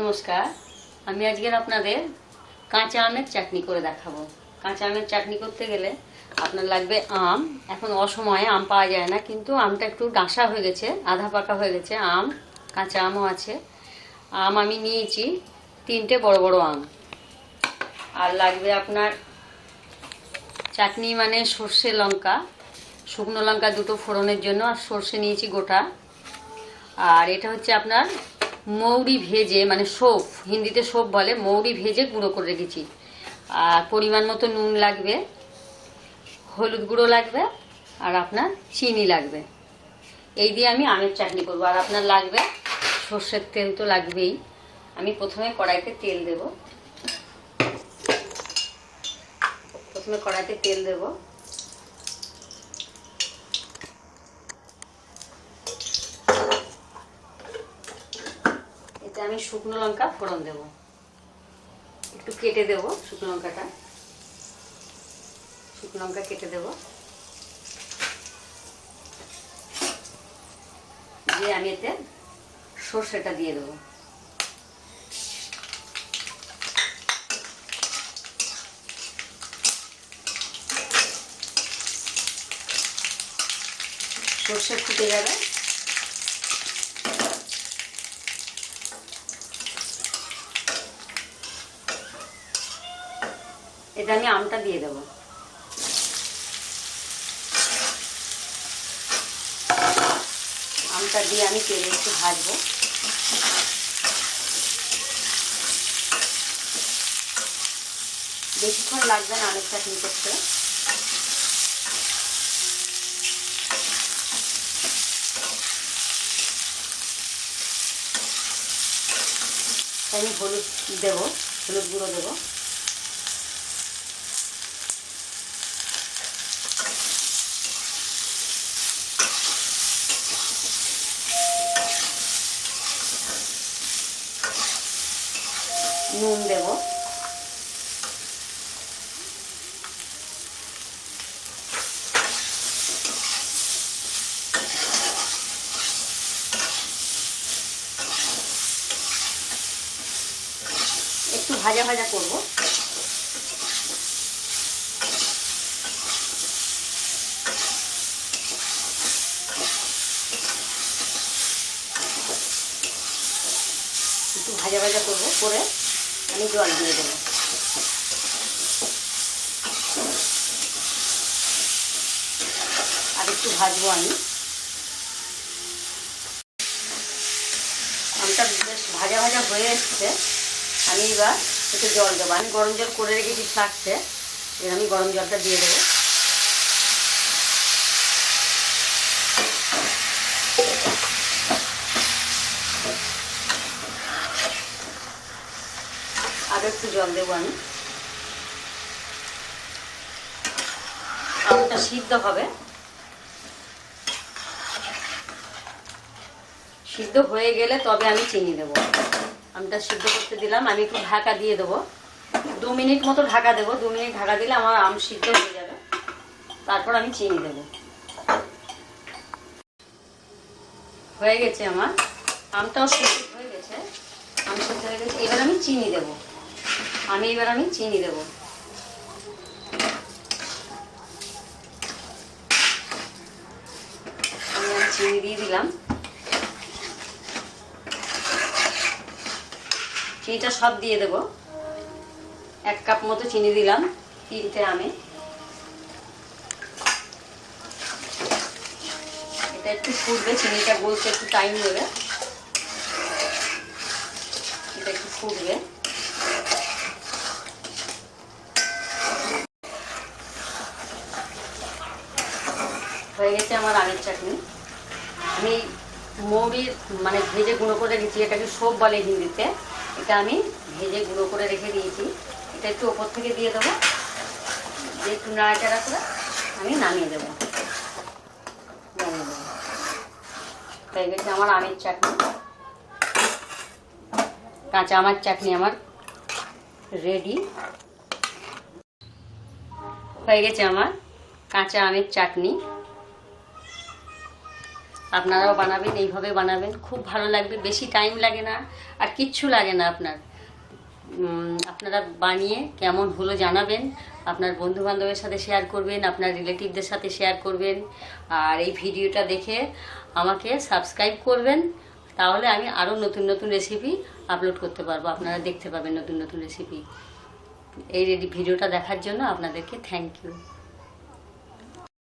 নমস্কার, আমি আজকের আপনাদের কাঁচা আমের চাটনি করে দেখাবো। কাঁচা আমের চাটনি করতে গেলে আপনার লাগবে আম। এখন অসময়ে আম পাওয়া যায় না, কিন্তু আমটা একটু ডাঁসা হয়ে গেছে, আধা পাকা হয়ে গেছে আম, কাঁচা আমও আছে। আম আমি নিয়েছি তিনটে বড় বড় আম। আর লাগবে আপনার চাটনি মানে সর্ষে লঙ্কা। শুকনো লঙ্কা দুটো ফোড়নের জন্য, আর সর্ষে নিয়েছি গোটা। আর এটা হচ্ছে আপনার মৌরি ভেজে মানে সোপ হিন্দিতে সোপ বলে, মৌরি ভেজে গুঁড়ো করে রেখেছি। আর পরিমাণ মতো নুন লাগবে, হলুদ গুঁড়ো লাগবে, আর আপনার চিনি লাগবে। এই দিয়ে আমি আমের চাটনি করব। আর আপনার লাগবে, সর্ষের তেল তো লাগবেই। আমি প্রথমে কড়াইতে তেল দেব। প্রথমে কড়াইতে তেল দেবো। এতে আমি শুকনো লঙ্কা ফোড়ন দেব। একটু কেটে দেব শুকনো লঙ্কাটা। শুকনো লঙ্কা কেটে দেব। দিয়ে আমি এতে সর্ষেটা দিয়ে দেবো। সর্ষে ফুটে যাবে। এটা আমি আমটা দিয়ে দেবো। আমটা দিয়ে আমি তেলে একটু ভাজবো। বেশিক্ষণ লাগবে না আমের চাটনি করতে আমি হলুদ দেবো, হলুদ গুঁড়ো দেবো। নুন দেব। একটু ভাজা ভাজা করব। একটু ভাজা ভাজা করব করে আমি জল দিয়ে দেবো। আর একটু ভাজবো আমি। আমটা বেশ ভাজা ভাজা হয়ে এসছে। আমি এবার একটু জল দেবো। আমি গরম জল করে রেখেছি ফ্লাক্সে এবার আমি গরম জলটা দিয়ে দেবো। একটু জল দেবো আমি। আমটা সিদ্ধ হবে। সিদ্ধ হয়ে গেলে তবে আমি চিনি দেবো। আমটা সিদ্ধ করতে দিলাম, আমি একটু ঢাকা দিয়ে দেবো। দু মিনিট মতো ঢাকা দেবো, দু মিনিট ঢাকা দিলে আমার আম সিদ্ধ হয়ে যাবে। তারপর আমি চিনি দেবো। হয়ে গেছে আমার। আমটাও সিদ্ধ হয়ে গেছে। আম সিদ্ধ হয়ে গেছে। এবার আমি চিনি দেবো। আমি এবার আমি চিনি দেবো। আমি চিনি দিয়ে দিলাম। চিনিটা সব দিয়ে দেবো। এক কাপ মতো চিনি দিলাম তিনটে আমে এটা একটু ফুটবে, চিনিটা গলতে একটু টাইম নেবে। এটা একটু ফুটবে। হয়ে গেছে আমার আমের চাটনি। আমি মৌরির মানে ভেজে গুঁড়ো করে রেখেছি এটাকে সোপ বলে হিন্দিতে। এটা আমি ভেজে গুঁড়ো করে রেখে দিয়েছি। এটা একটু ওপর থেকে দিয়ে দেবো। দিয়ে একটু নাড়াচাড়া করে আমি নামিয়ে দেবো। নামিয়ে দেবো। হয়ে গেছে আমার আমের চাটনি। কাঁচা আমার চাটনি আমার রেডি। হয়ে গেছে আমার কাঁচা আমের চাটনি। আপনারাও বানাবেন, এইভাবে বানাবেন। খুব ভালো লাগবে, বেশি টাইম লাগে না, আর কিচ্ছু লাগে না আপনার। আপনারা বানিয়ে কেমন হলো জানাবেন, আপনার বন্ধু বান্ধবের সাথে শেয়ার করবেন, আপনার রিলেটিভদের সাথে শেয়ার করবেন, আর এই ভিডিওটা দেখে আমাকে সাবস্ক্রাইব করবেন, তাহলে আমি আরও নতুন নতুন রেসিপি আপলোড করতে পারব। আপনারা দেখতে পাবেন নতুন নতুন রেসিপি এই ভিডিওটা দেখার জন্য আপনাদেরকে থ্যাংক ইউ